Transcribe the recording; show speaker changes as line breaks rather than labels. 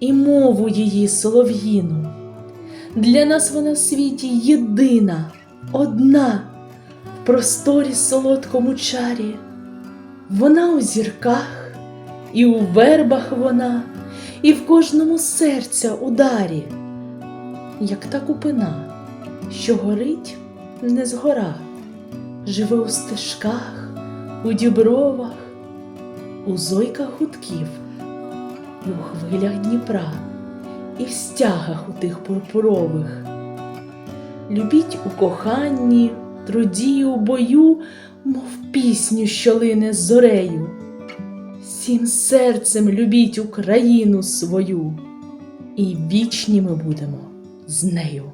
і мову її солов'їну. Для нас вона в світі єдина, одна, в просторі солодкому чарі. Вона у зірках, і у вербах вона, і в кожному серця ударі, як та купина, що горить не згора, живе у стежках, у дібровах, у зойках гудків, і у хвилях Дніпра, і в стягах у тих пурпурових. Любіть у коханні, труді, у бою, мов пісню, що лине з зорею. Всім серцем любіть Україну свою, і вічні ми будемо з нею.